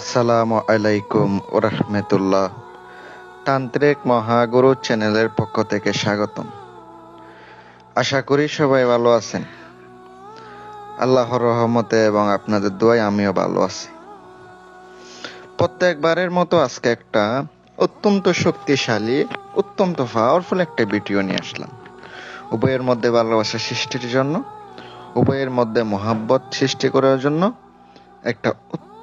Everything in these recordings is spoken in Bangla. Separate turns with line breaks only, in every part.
আসসালামু আলাইকুম ওরহমতুল্লাহ তান্ত্রিক মহাগুরু চ্যানেলের পক্ষ থেকে স্বাগতম। আশা করি সবাই ভালো আছেন। আল্লাহর রহমতে এবং আপনাদের দোয়ায় আমিও ভালো আছি। প্রত্যেকবারের মতো আজকে একটা অত্যন্ত শক্তিশালী, অত্যন্ত পাওয়ারফুল একটা ভিডিও নিয়ে আসলাম। উভয়ের মধ্যে ভালোবাসা সৃষ্টির জন্য, উভয়ের মধ্যে মহাব্বত সৃষ্টি করার জন্য একটা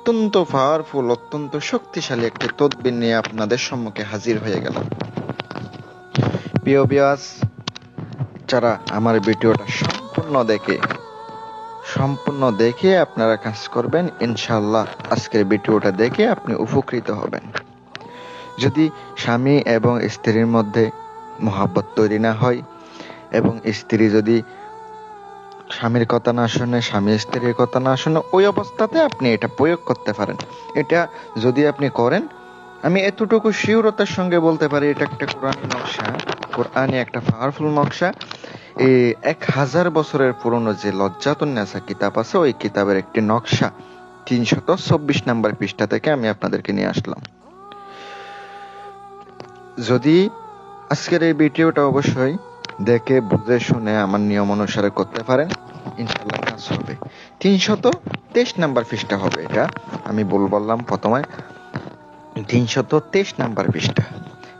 অত্যন্ত পাওয়ারফুল অত্যন্ত শক্তিশালী একটি তদবির নিয়ে আপনাদের সম্মুখে হাজির হয়ে গেলাম। প্রিয় বিয়াস যারা আমার ভিডিওটা সম্পূর্ণ দেখে সম্পূর্ণ দেখে আপনারা কাজ করবেন ইনশাল্লাহ আজকের ভিডিওটা দেখে আপনি উপকৃত হবেন। যদি স্বামী এবং স্ত্রীর মধ্যে মহাব্বত তৈরি না হয় এবং স্ত্রী যদি স্বামীর কথা না শুনে, স্বামী স্ত্রীর কথা না শুনে ওই অবস্থাতে আপনি এটা প্রয়োগ করতে পারেন। এটা যদি আপনি করেন, আমি এতটুকু শিওরতার সঙ্গে বলতে পারি, এটা একটা কোরআনী নকশা। কোরআনী একটা পাওয়ারফুল নকশা। এই এক হাজার বছরের পুরনো যে লজ্জাতুন্নেসা কিতাব আছে, ওই কিতাবের একটি নকশা তিনশত চব্বিশ নাম্বার পৃষ্ঠা থেকে আমি আপনাদেরকে নিয়ে আসলাম। যদি আজকের এই ভিডিওটা অবশ্যই দেখে, বুঝে, শুনে আমার নিয়ম অনুসারে করতে পারেন ইনশাল্লাহ কাজ হবে। তিনশত তেইশ নাম্বার পৃষ্ঠা হবে এটা। আমি বল বললাম প্রথমে। তিনশত তেইশ নাম্বার পৃষ্ঠা।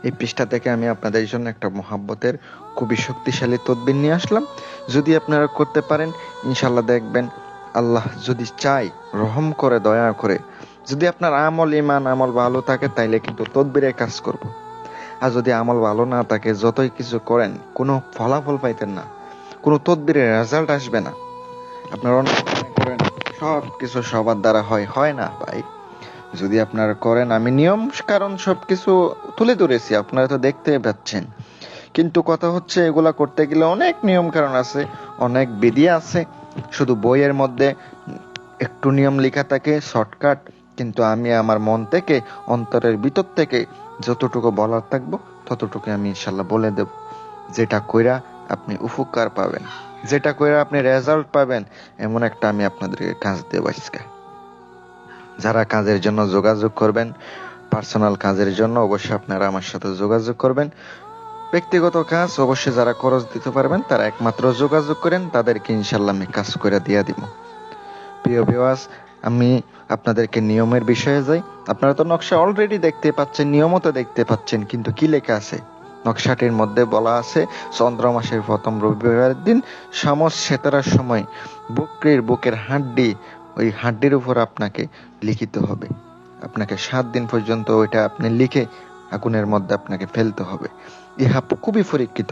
এই পৃষ্ঠা থেকে আমি আপনাদের জন্য একটা মহাব্বতের, খুবই শক্তিশালী তদবির নিয়ে আসলাম। যদি আপনারা করতে পারেন ইনশাল্লাহ দেখবেন, আল্লাহ যদি চাই রহম করে, দয়া করে, যদি আপনার আমল ইমান আমল ভালো থাকে, তাইলে কিন্তু তদবিরের কাজ করব। যদি আমল ভালো না থাকে, যতই কিছু করেন, কোনো ফলাফল পাইতেন না। কোনো তদবিরের রেজাল্ট আসবে না। আপনারা করেন সব কিছু সবার দ্বারা হয় হয় না ভাই। যদি আপনারা করেন, আমি নিয়ম, কারণ সব কিছু তুলে ধরেছি, আপনারা তো দেখতে পাচ্ছেন। কিন্তু কথা হচ্ছে, এগুলা করতে গেলে অনেক নিয়ম কারণ আছে, অনেক বিধি আছে। শুধু বইয়ের মধ্যে একটু নিয়ম লেখা থাকে শর্টকাট কিন্তু আমি আমার মন থেকে, অন্তরের ভিতর থেকে যতটুকু বলার থাকব ততটুকু আমি ইনশাল্লাহ বলে দেব। যেটা কইরা আপনি উপকার পাবেন, যেটা কইরা আপনি রেজাল্ট পাবেন, এমন একটা আমি আপনাদেরকে কাজ দেব আজকে। যারা কাজের জন্য যোগাযোগ করবেন পার্সোনাল কাজের জন্য অবশ্যই আপনারা আমার সাথে যোগাযোগ করবেন। ব্যক্তিগত কাজ অবশ্যই যারা খরচ দিতে পারবেন, তারা একমাত্র যোগাযোগ করেন, তাদেরকে ইনশাল্লাহ আমি কাজ করে দিয়ে দিব। প্রিয় বিওয়াস আমি আপনাদেরকে নিয়মের বিষয়ে যাই। আপনারা তো নকশা অলরেডি দেখতে পাচ্ছেন, নিয়মও তো দেখতে পাচ্ছেন, কিন্তু কি লেখা আছে? নকশাটির মধ্যে বলা আছে, চন্দ্র মাসের প্রথম রবিবারের দিন সামস সেতারার সময় বকরির বুকের হাড্ডি, ওই হাড্ডির উপর আপনাকে লিখিত হবে। আপনাকে সাত দিন পর্যন্ত ওইটা আপনি লিখে আগুনের মধ্যে আপনাকে ফেলতে হবে। ইহা খুবই পরীক্ষিত।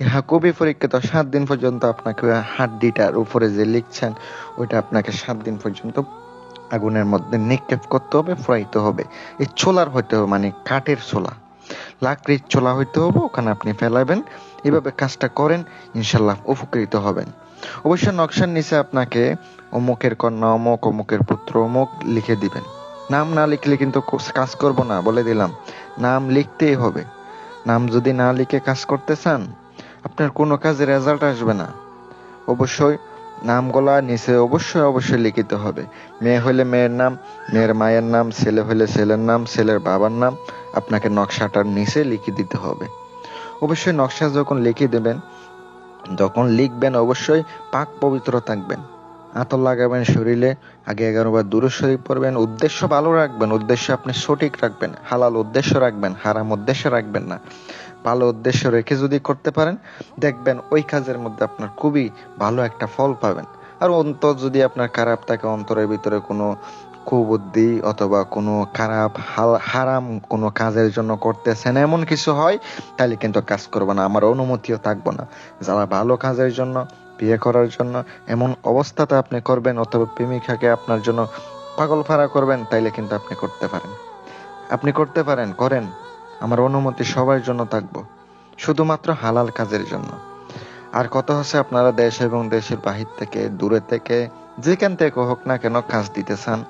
ইহা খুবই পরীক্ষিত সাত দিন পর্যন্ত আপনাকে হাড্ডিটার উপরে যে লিখছেন, ওইটা আপনাকে সাত দিন পর্যন্ত আগুনের মধ্যে নিক্ষেপ করতে হবে, ফ্রাইতে হবে। এই ছোলার হইতে হবে মানে কাঠের ছোলা। লাকড়ির ছোলা হইতে হবে, ওখানে আপনি ফেলাবেন। এভাবে কাজটা করেন ইনশাল্লাহ উপকৃত হবেন। অবশ্য নকশার নিচে আপনাকে অমুকের কন্যা অমুক, অমুকের পুত্র অমুক লিখে দিবেন। নাম না লিখলে কিন্তু কাজ করব না, বলে দিলাম। নাম লিখতেই হবে। নাম যদি না লিখে কাজ করতে চান আপনার কোনো কাজে রেজাল্ট আসবে না। অবশ্যই নামগুলা নিচে অবশ্যই অবশ্যই লিখিত হবে। মেয়ে হলে মেয়ের নাম, মেয়ের মায়ের নাম, ছেলে হলে ছেলের নাম, ছেলের বাবার নাম, আপনাকে নকশাটার নিচে লিখে দিতে হবে। অবশ্যই নকশা যখন লিখে দেবেন, যখন লিখবেন অবশ্যই পাক পবিত্র থাকবেন। আতর লাগাবেন শরীরে, আগে এগারো বার দূরে শরীর পড়বেন, উদ্দেশ্য ভালো রাখবেন, উদ্দেশ্য আপনি সঠিক রাখবেন, হালাল উদ্দেশ্য রাখবেন, হারাম উদ্দেশ্য রাখবেন না। ভালো উদ্দেশ্য রেখে যদি করতে পারেন, দেখবেন ওই কাজের মধ্যে আপনার খুবই ভালো একটা ফল পাবেন। আর অন্তর যদি আপনার খারাপ থাকে, অন্তরের ভিতরে কোনো কুবুদ্ধি অথবা কোনো খারাপ হারাম কোনো কাজের জন্য করতেছেন, এমন কিছু হয়, তাহলে কিন্তু কাজ করব না। আমার অনুমতিও থাকব না। যারা ভালো কাজের জন্য, বিয়ে করার জন্য এমন অবস্থাতে আপনি করবেন অথবা প্রেমিকাকে আপনার জন্য পাগল ফাড়া করবেন, তাইলে কিন্তু আপনি করতে পারেন। আপনি করতে পারেন, করেন। আমার অনুমতি সবার জন্য থাকব, শুধুমাত্র হালাল কাজের জন্য। আর কত হচ্ছে আপনারা দেশ এবং দেশের বাহির থেকে, দূরে থেকে, যেখান থেকে হোক না কেন কাজ দিতে চান।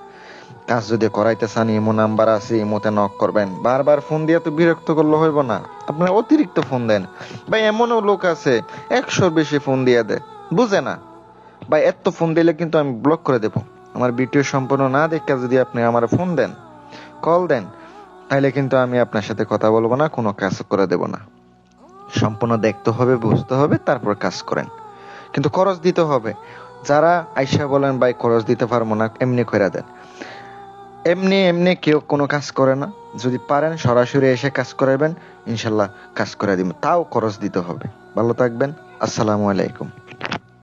কাজ যদি করাইতে চান, ইমো নাম্বার আছে, ইমোতে নক করবেন। বারবার ফোন দিয়ে তো বিরক্ত করলে হইব না। আপনার অতিরিক্ত ফোন দেন। ভাই, এমনও লোক আছে, একশোর বেশি ফোন দিয়ে দেয়। বুঝে না। ভাই, এত ফোন দিলে কিন্তু আমি ব্লক করে দেবো। আমার ভিডিও সম্পূর্ণ না দেখে যদি আপনি আমার ফোন দেন কল দেন তাইলে কিন্তু আমি আপনার সাথে কথা বলব না, কোনো কাজ করে দেব না। সম্পূর্ণ দেখতে হবে, বুঝতে হবে, তারপর কাজ করেন। কিন্তু খরচ দিতে হবে। যারা আইসা বলেন, ভাই, খরচ দিতে পারব না এমনি করে দেন। এমনি এমনি কেউ কোনো কাজ করে না। যদি পারেন, সরাসরি এসে কাজ করাবেন ইনশাল্লাহ কাজ করে দিব তাও খরচ দিতে হবে। ভালো থাকবেন। আসসালামু আলাইকুম।